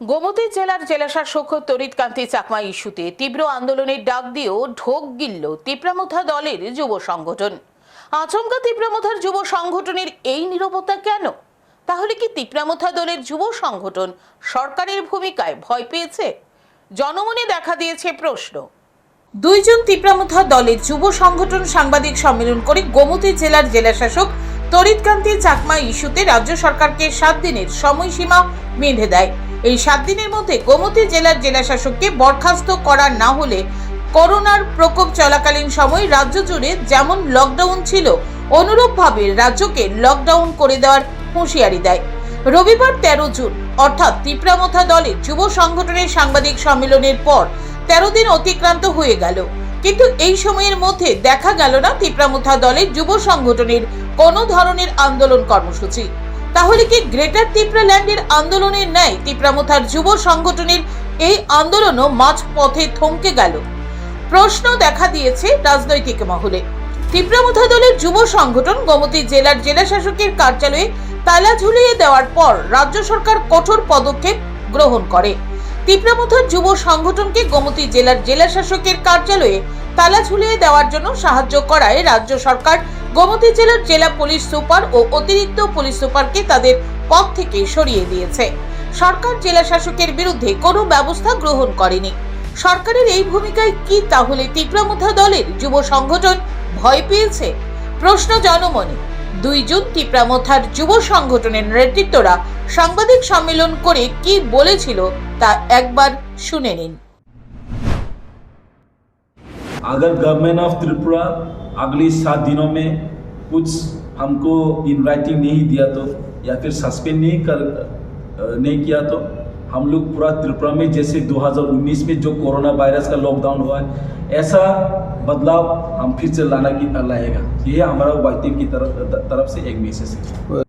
গোমতী জেলার জেলাশাসক তরিৎকান্তি চাকমা ইস্যুতে তীব্র আন্দোলনের ডাক দিয়েও ঢোক গিলল তিপ্রামথা দলের যুব সংগঠন। আচমকা তিপ্রামথার যুব সংগঠনের এই নিরবতা কেন? তাহলে কি তিপ্রামথা দলের যুব সংগঠন সরকারের ভূমিকায় ভয় পেয়েছে? জনমনে দেখা দিয়েছে প্রশ্ন। দুইজন তিপ্রামথা দলের যুব সংগঠন সাংবাদিক সম্মেলন করে গোমতী জেলার জেলাশাসক তরিৎকান্তি চাকমা ইস্যুতে রাজ্য সরকারকে সাত দিনের সময়সীমা বেঁধে দেয়। এই সাত দিনের মধ্যে গোমতী জেলার জেলাশাসককে বরখাস্ত করা না হলে করোনার প্রকোপ চলাকালীন সময় রাজ্য জুড়ে যেমন লকডাউন ছিল, অনুরূপভাবে রাজ্যকে লকডাউন করে দেওয়ার হুঁশিয়ারি দেয়। রবিবার তেরো জুন, অর্থাৎ তিপ্রামথা দলের যুব সংগঠনের সাংবাদিক সম্মেলনের পর তেরো দিন অতিক্রান্ত হয়ে গেল। কিন্তু এই সময়ের মধ্যে দেখা গেল না তিপ্রামথা দলের যুব সংগঠনের কোনো ধরনের আন্দোলন কর্মসূচি। তাহলে কি গ্রেটার তিপ্রাল্যান্ডের আন্দোলনের ন্যায় তিপ্রামথার যুব সংগঠনের এই আন্দোলনও মাঝ পথে থমকে গেল? প্রশ্ন দেখা দিয়েছে রাজনৈতিক মহলে। তিপ্রামথা দলের যুব সংগঠন গোমতী জেলার জেলা শাসকের কার্যালয়ে তালা ঝুলিয়ে দেওয়ার পর রাজ্য সরকার কঠোর পদক্ষেপ গ্রহণ করে। তিপ্রামথার যুব সংগঠনকে গোমতী জেলার জেলা শাসকের কার্যালয়ে তালা ঝুলিয়ে দেওয়ার জন্য সাহায্য করায় রাজ্য সরকার গোমতী জেলার জেলা পুলিশ সুপার ও অতিরিক্ত পুলিশ সুপারকে তাদের পদ থেকে সরিয়ে দিয়েছে। সরকার জেলা শাসকের বিরুদ্ধে কোনো ব্যবস্থা গ্রহণ করেনি। সরকারের এই ভূমিকায় কি তাহলে তিপ্রামথা দলের যুব সংগঠন ভয় পেয়েছে? প্রশ্ন জনমনে। দুই জুন তিপ্রামথার যুব সংগঠনের নেতৃত্বরা সাংবাদিক সম্মেলন করে কি বলেছিল তা একবার শুনে নিন अगर गवर्नमेंट ऑफ त्रिपुरा अगले सात दिनों में कुछ हमको इन राइटिंग नहीं दिया तो या फिर सस्पेंड नहीं कर अ, नहीं किया तो हम लोग पूरा त्रिपुरा में जैसे 2019 में जो कोरोना वायरस का लॉकडाउन हुआ है ऐसा बदलाव हम फिर से लाना की लाएगा ये हमारा वाइटिंग की तरफ तरफ से एक मैसेज है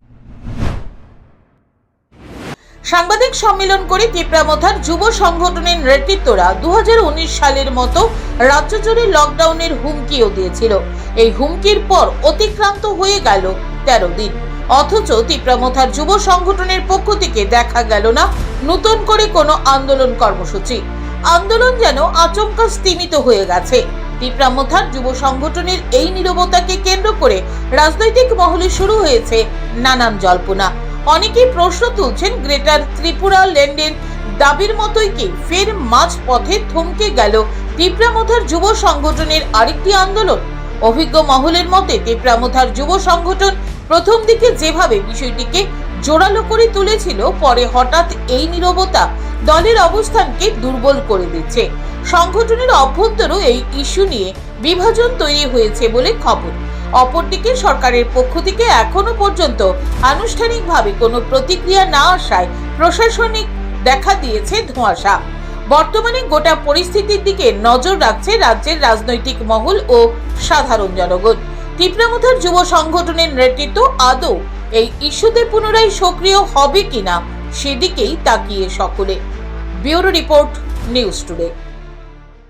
সাংবাদিক সম্মেলন করে তিপ্রামথার যুব সংগঠনের নেতৃত্বরা দু হাজার উনিশ সালের মতো রাজ্য জুড়ে লকডাউনের হুমকিও দিয়েছিল। এই হুমকির পর অতিক্রান্ত হয়ে গেল তেরো দিন। অথচ তিপ্রামথার যুব সংগঠনের পক্ষ থেকে দেখা গেল না নতুন করে কোনো আন্দোলন কর্মসূচি। আন্দোলন যেন আচমকা স্তীমিত হয়ে গেছে। তিপ্রামথার যুব সংগঠনের এই নীরবতাকে কেন্দ্র করে রাজনৈতিক মহলে শুরু হয়েছে নানান জল্পনা। অনেকেই প্রশ্ন তুলছেন, গ্রেটার ত্রিপুরা ল্যান্ডের দাবির মতোই কি? ফের মাঝ পথে থমকে গেল তিপ্রামথার যুব সংগঠনের আরেকটি আন্দোলন। অভিজ্ঞ মহলের মতে, তিপ্রামথার যুব সংগঠন প্রথম দিকে যেভাবে বিষয়টিকে জোরালো করে তুলেছিল, পরে হঠাৎ এই নীরবতা দলের অবস্থানকে দুর্বল করে দিচ্ছে। সংগঠনের অভ্যন্তরও এই ইস্যু নিয়ে বিভাজন তৈরি হয়েছে বলে খবর। অপরদিকে সরকারের পক্ষ থেকে এখনও পর্যন্ত আনুষ্ঠানিকভাবে কোনো প্রতিক্রিয়া না আসায় প্রশাসনিক দেখা দিয়েছে ধোঁয়াশা। বর্তমানে গোটা পরিস্থিতির দিকে নজর রাখছে রাজ্যের রাজনৈতিক মহল ও সাধারণ জনগণ। তীব্রামথার যুব সংগঠনের নেতৃত্ব আদৌ এই ইস্যুতে পুনরায় সক্রিয় হবে কিনা সেদিকেই তাকিয়ে সকলে। Bureau report news today.